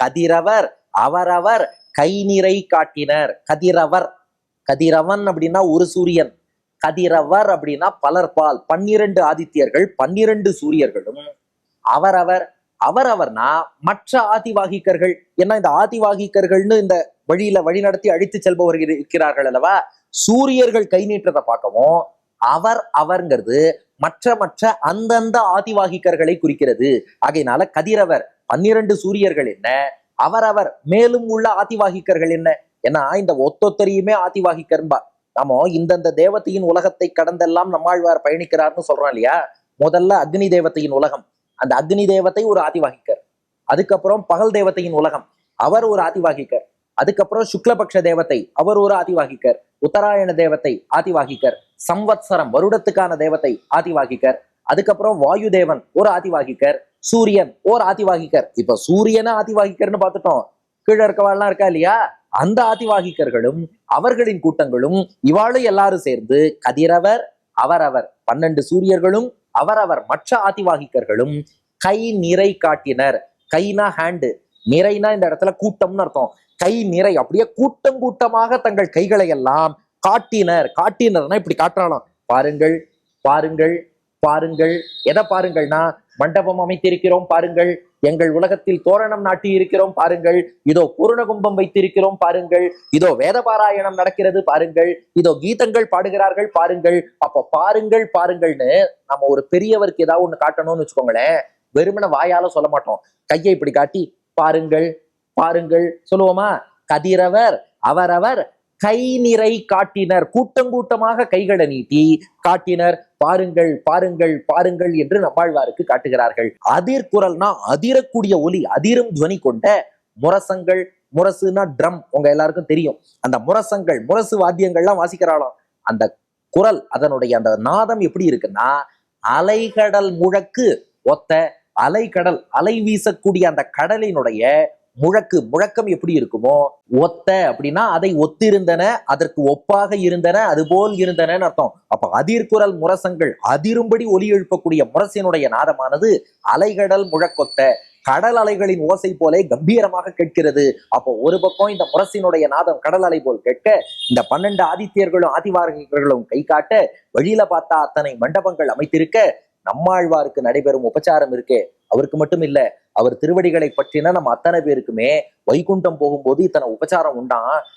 கதிரவர் அவரவர் கை நிறை காட்டினர். கதிரவர் கதிரவன் அப்படின்னா ஒரு சூரியன். கதிரவர் அப்படின்னா பலர்பால். பன்னிரண்டு ஆதித்யர்கள் பன்னிரண்டு சூரியர்களும் அவரவர். அவரவர்னா மற்ற ஆதிவாகிக்கர்கள். ஏன்னா இந்த ஆதிவாகிக்கர்கள்னு இந்த வழியில வழிநடத்தி அழித்து செல்பவர்கள் இருக்கிறார்கள் அல்லவா? சூரியர்கள் கை நீட்டுறதை பார்க்கவும் அவர் அவர்ங்கிறது மற்ற மற்ற அந்தந்த ஆதிவாகிக்கர்களை குறிக்கிறது. ஆகையினால கதிரவர் பன்னிரண்டு சூரியர்கள் என்ன? அவரவர் மேலும் உள்ள ஆதிவாகிக்கர்கள் என்ன? ஏன்னா இந்த ஒத்தொத்தரையுமே ஆதிவாகிக்கர்பா நாம இந்தந்த தேவத்தையின் உலகத்தை கடந்தெல்லாம் நம்மாழ்வார் பயணிக்கிறார்னு சொல்றோம் இல்லையா? முதல்ல அக்னி தேவத்தையின் உலகம். அந்த அக்னி தேவத்தை ஒரு ஆதிவாகிக்கர். அதுக்கப்புறம் பகல் தேவத்தையின் உலகம். அவர் ஒரு ஆதிவாகிக்கர். அதுக்கப்புறம் சுக்லபக்ஷ தேவத்தை அவர் ஒரு ஆதிவாகிக்கர். உத்தராயண தேவத்தை ஆதிவாகிக்கர். சம்வத்சரம் வருடத்துக்கான தேவத்தை ஆதிவாகிக்கர். அதுக்கப்புறம் வாயு தேவன் ஒரு ஆதிவாகிக்கர். சூரியன் ஓர் ஆதிவாகிக்கர். இப்ப சூரியனா ஆதிவாகிக்கர்னு பார்த்துட்டோம். கீழே இருக்கவாள்லாம் இருக்கா இல்லையா? அந்த ஆதிவாகிக்கர்களும் அவர்களின் கூட்டங்களும் இவாளும் எல்லாரும் சேர்ந்து கதிரவர் அவரவர் பன்னெண்டு சூரியர்களும் அவரவர் மற்ற ஆதிவாகிக்கர்களும் கை நிறை காட்டினர். கைனா ஹேண்டு நிறைனா இந்த இடத்துல கூட்டம்னு அர்த்தம். கை நிறை அப்படியே கூட்டம் கூட்டமாக தங்கள் கைகளை எல்லாம் காட்டினர். காட்டினர்னா இப்படி காட்டுறாளாம். பாருங்கள் பாருங்கள் பாருங்கள். எதை பாருங்கள்னா மண்டபம் அமைத்திருக்கிறோம் பாருங்கள். எங்கள் உலகத்தில் தோரணம் நாட்டி இருக்கிறோம் பாருங்கள். இதோ பூர்ணகும்பம் வைத்திருக்கிறோம் பாருங்கள். இதோ வேத பாராயணம் நடக்கிறது பாருங்கள். இதோ கீதங்கள் பாடுகிறார்கள் பாருங்கள். அப்ப பாருங்கள் பாருங்கள்னு நம்ம ஒரு பெரியவருக்கு ஏதாவது ஒண்ணு காட்டணும்னு வச்சுக்கோங்களேன். வெறுமன வாயால சொல்ல மாட்டோம். கையை இப்படி காட்டி பாருங்கள் பாருங்கள் சொல்லுவோமா? கதிரவர் அவரவர் கை நிறை காட்டினர். கூட்டங்கூட்டமாக கைகளை நீட்டி காட்டினர். பாருங்கள் பாருங்கள் பாருங்கள் என்று நம்மாழ்வாருக்கு காட்டுகிறார்கள். அதிர்குரல்னா அதிரக்கூடிய ஒலி அதிரும் துவனி கொண்ட முரசங்கள் முரசுனா ட்ரம் உங்க எல்லாருக்கும் தெரியும். அந்த முரசங்கள் முரசு வாத்தியங்கள்லாம் வாசிக்கிறாளாம். அந்த குரல் அதனுடைய அந்த நாதம் எப்படி இருக்குன்னா அலைகடல் முழக்கு ஒத்த அலைக்கடல் அலை வீசக்கூடிய அந்த கடலினுடைய முழக்கு முழக்கம் எப்படி இருக்குமோ ஒத்த அப்படின்னா அதை ஒத்திருந்தன அதற்கு ஒப்பாக இருந்தன அதுபோல் இருந்தன அர்த்தம். அப்ப அதிர்குரல் முரசங்கள் அதிரும்படி ஒலி எழுப்பக்கூடிய முரசினுடைய நாதமானது அலைகடல் முழக்கொத்த கடல் அலைகளின் ஓசை போலே கம்பீரமாக கேட்கிறது. அப்போ ஒரு பக்கம் இந்த முரசினுடைய நாதம் கடல் அலை போல் கேட்க இந்த பன்னெண்டு ஆதித்யர்களும் ஆதிவாரகர்களும் கை காட்ட வழியில பார்த்தா அத்தனை மண்டபங்கள் அமைத்திருக்க நம்மாழ்வாருக்கு நடைபெறும் உபச்சாரம் இருக்கே. அவருக்கு மட்டும் இல்ல அவர் திருவடிகளை பற்றின நம்ம அத்தனை பேருக்குமே வைகுண்டம் போகும்போது இத்தனை உபச்சாரம் உண்டாம்.